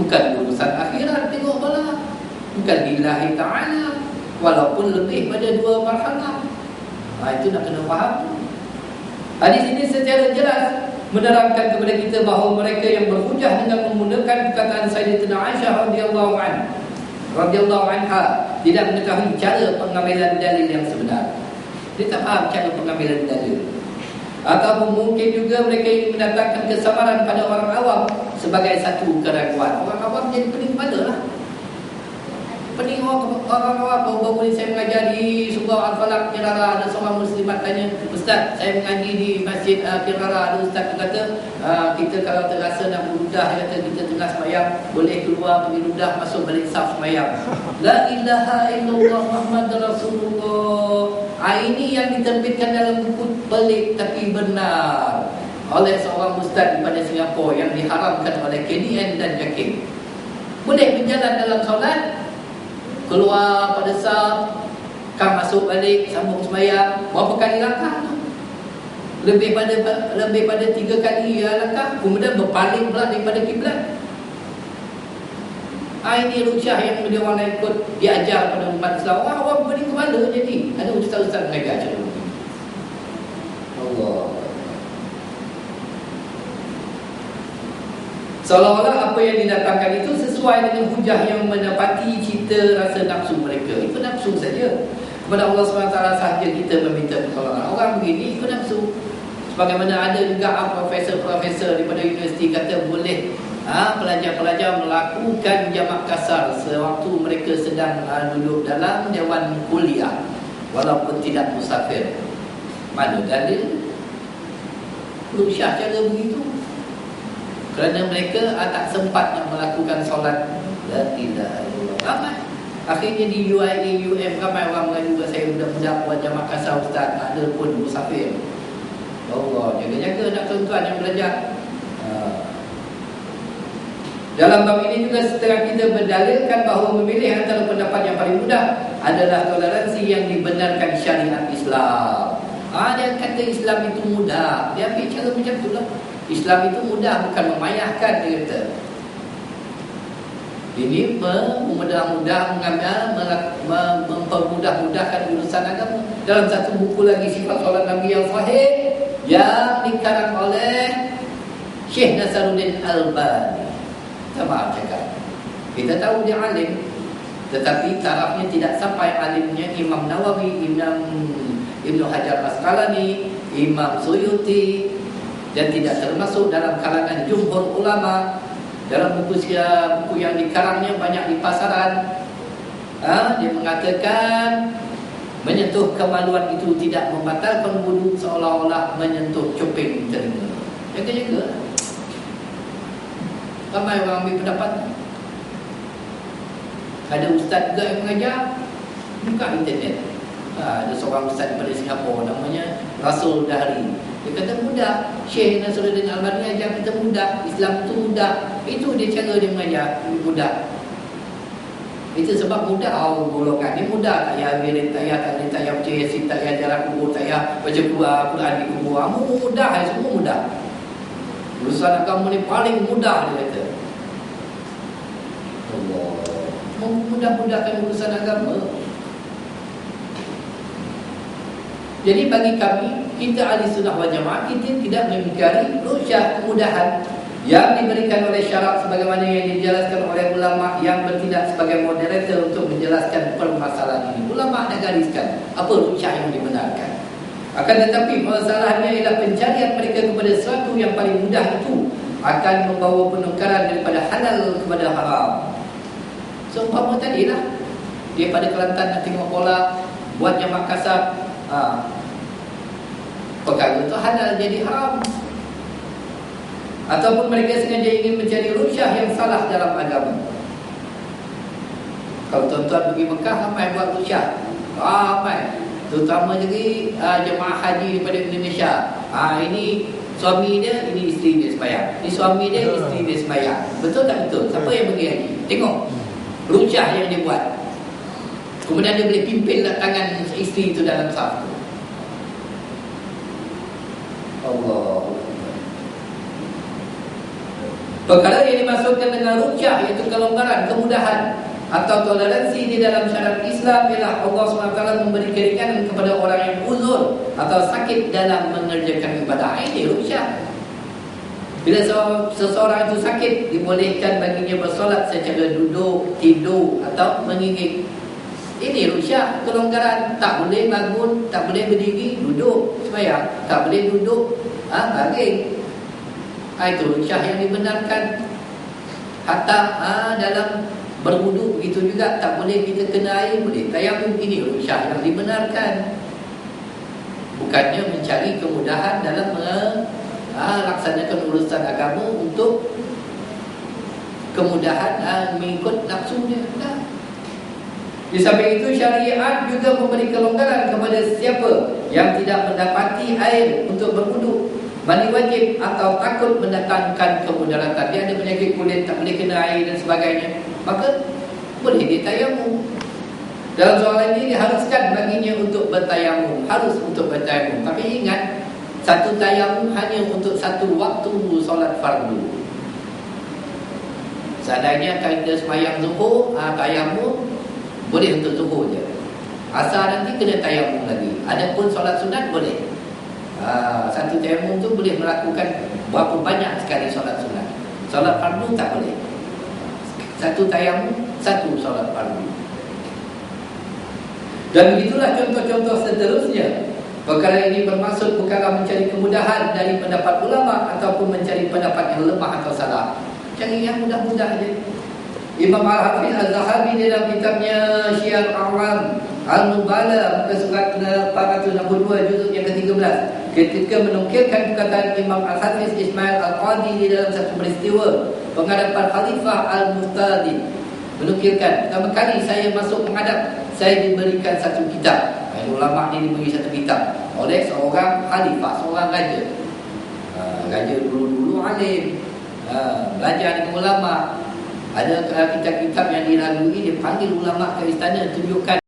Bukan urusan akhirat tengok bola. Bukan lillahi ta'ala. Walaupun lebih pada dua marhalah. Ha, itu nak kena faham. Hadis ini secara jelas menerangkan kepada kita bahawa mereka yang berhujah dengan menggunakan perkataan Sayyidatina Aisyah radhiyallahu anha radhiyallahu anha tidak mengetahui cara pengambilan dalil yang sebenar. Dia tak faham cara pengambilan dalil. Ataupun mungkin juga mereka ingin mendatangkan kesamaran pada orang awam sebagai satu keraguan. Orang awam jadi pening kepala lah. Pening orang orang awam baru-baru ni saya mengajar di Surau Al-Falak Kirara ada seorang muslimat tanya Ustaz saya mengaji di Masjid uh, Kirara. Ada Ustaz tu kata uh, kita kalau terasa nak berudah kata kita tengah semayang boleh keluar pergi rudah masuk balik saf semayang. La ilaha illallah Muhammad Rasulullah. Ini yang diterbitkan dalam buku pelik tapi benar oleh seorang ustaz pada Singapura yang diharamkan oleh KDN dan Jakim boleh berjalan dalam solat keluar pada sah kan masuk balik sambung sembahyang berapa kali langkah tu lebih pada lebih pada tiga kali ya langkah kemudian berpaling pula daripada kiblat Ah ini rusyah yang dia orang ikut diajar pada umat Islam. Orang awam beri kepala jadi. Ada ustaz-ustaz mengajar macam tu. Allah. Seolah-olah apa yang didatangkan itu sesuai dengan hujah yang mendapati cita rasa nafsu mereka. Itu nafsu saja. Kepada Allah SWT sahaja kita meminta pertolongan. Orang begini itu nafsu. Sebagaimana ada juga ah, profesor-profesor daripada universiti kata boleh ha, pelajar-pelajar melakukan jamak kasar sewaktu mereka sedang ha, duduk dalam dewan kuliah walaupun tidak musafir. Mana dalil? Rusyah cara begitu. Kerana mereka tak sempat nak melakukan solat La ilaha illallah Ramai Akhirnya di UIA, UM Ramai orang mengaju kat saya Budak-budak buat jamaah kasar ustaz Ada pun musafir Allah Jaga-jaga nak tuan-tuan yang belajar ah. dalam bab ini juga setengah kita berdalilkan bahawa memilih antara pendapat yang paling mudah adalah toleransi yang dibenarkan syariat Islam. Ah dia kata Islam itu mudah. Dia ambil cara macam itulah. Islam itu mudah bukan memayahkan dia kata. Ini memudah-mudah mengambil mempermudah-mudahkan urusan agama. Dalam satu buku lagi sifat solat Nabi yang sahih yang dikarang oleh Syekh Nasaruddin Albani. Sama cakap. Kita tahu dia alim tetapi tarafnya tidak sampai alimnya Imam Nawawi, Imam Ibn Hajar Asqalani, Imam Suyuti, dan tidak termasuk dalam kalangan jumhur ulama dalam buku buku yang dikarangnya banyak di pasaran ha? dia mengatakan menyentuh kemaluan itu tidak membatalkan wudhu seolah-olah menyentuh cuping telinga jaga-jaga ramai orang ambil pendapat ada ustaz juga yang mengajar buka internet ha, ada seorang ustaz daripada Singapura namanya Rasul Dahri dia kata mudah. Syekh Nasruddin Al-Albani ajar kita mudah. Islam itu mudah. Itu dia cara dia mengajar mudah. Itu sebab mudah oh, golongan ni mudah. Tak payah ambil tak payah tak payah tak payah percaya yasin, tak payah jarak kubur, tak payah baca Quran di kubur. Kamu mudah, semua mudah. Urusan agama ni paling mudah dia kata. Allah. Mudah-mudahkan urusan agama. Jadi bagi kami kita ahli sunnah wal jamaah kita tidak mengingkari rusyah kemudahan yang diberikan oleh syarak sebagaimana yang dijelaskan oleh ulama yang bertindak sebagai moderator untuk menjelaskan permasalahan ini. Ulama ada gariskan apa rusyah yang dibenarkan. Akan tetapi masalahnya ialah pencarian mereka kepada sesuatu yang paling mudah itu akan membawa penukaran daripada halal kepada haram. So, umpama tadi lah. Dia pada Kelantan nak tengok bola, buat jamak kasar. Ha, perkara itu halal jadi haram. Ataupun mereka sengaja ingin mencari rusyah yang salah dalam agama. Kalau tuan-tuan pergi Mekah ramai buat rusyah. Ramai. Terutama jadi uh, jemaah haji daripada Indonesia. Ha, ini suami dia ini isteri dia sembahyang. Ini suami dia isteri dia sembahyang. Betul tak betul? Siapa yang pergi haji? Tengok. Rusyah yang dia buat. Kemudian dia boleh pimpin tangan isteri itu dalam saf Allah Perkara yang dimaksudkan dengan rukyah iaitu kelonggaran, kemudahan atau toleransi di dalam syariat Islam ialah Allah SWT memberi keringanan kepada orang yang uzur atau sakit dalam mengerjakan ibadah. Ini rukyah. Bila seseorang itu sakit, dibolehkan baginya bersolat secara duduk, tidur atau mengingin. Ini rukyah, kelonggaran. Tak boleh bangun, tak boleh berdiri, duduk. Supaya tak boleh duduk, ha, baring. Ha, itu. Rukyah yang dibenarkan. Hatta ha, dalam berwuduk begitu juga Tak boleh kita kena air boleh. Tayamum ini rukyah yang dibenarkan. Bukannya mencari kemudahan dalam ha, Laksanakan urusan agama untuk Kemudahan ha, mengikut nafsunya. Nah. Di samping itu syariat juga memberi kelonggaran kepada siapa Yang tidak mendapati air untuk berwuduk Mandi wajib atau takut mendatangkan kemudaratan. Dia ada penyakit kulit tak boleh kena air dan sebagainya. Maka boleh ditayamum Dalam soalan ini diharuskan baginya untuk bertayamum Harus untuk bertayamum Tapi ingat Satu tayamum hanya untuk satu waktu solat fardu. Seandainya kita semayang zuhur ha, Tayamum Boleh untuk zuhur je. Asal nanti kena tayamum lagi. Adapun solat sunat boleh ha, Satu tayamum tu boleh melakukan Berapa banyak sekali solat sunat. Solat fardu tak boleh. Satu tayamum Satu solat fardu. Dan begitulah contoh-contoh seterusnya. Perkara ini bermaksud bukanlah mencari kemudahan dari pendapat ulama ataupun mencari pendapat yang lemah atau salah. Cari yang mudah-mudah saja. Imam Al-Hafiz Al-Zahabi dalam kitabnya Syiar Awam Al-Nubala muka surat 462 juzuk yang ke-13 ketika menukilkan perkataan Imam Al-Hafiz Ismail Al-Qadi di dalam satu peristiwa penghadapan Khalifah Al-Mustadi menukilkan pertama kali saya masuk menghadap saya diberikan satu kitab. Yang ulama ini diberi satu kitab oleh seorang khalifah seorang raja. Ha, raja dulu-dulu alim. Ha, belajar dengan ulama. Ada kitab-kitab yang dilalui dia panggil ulama ke istana tunjukkan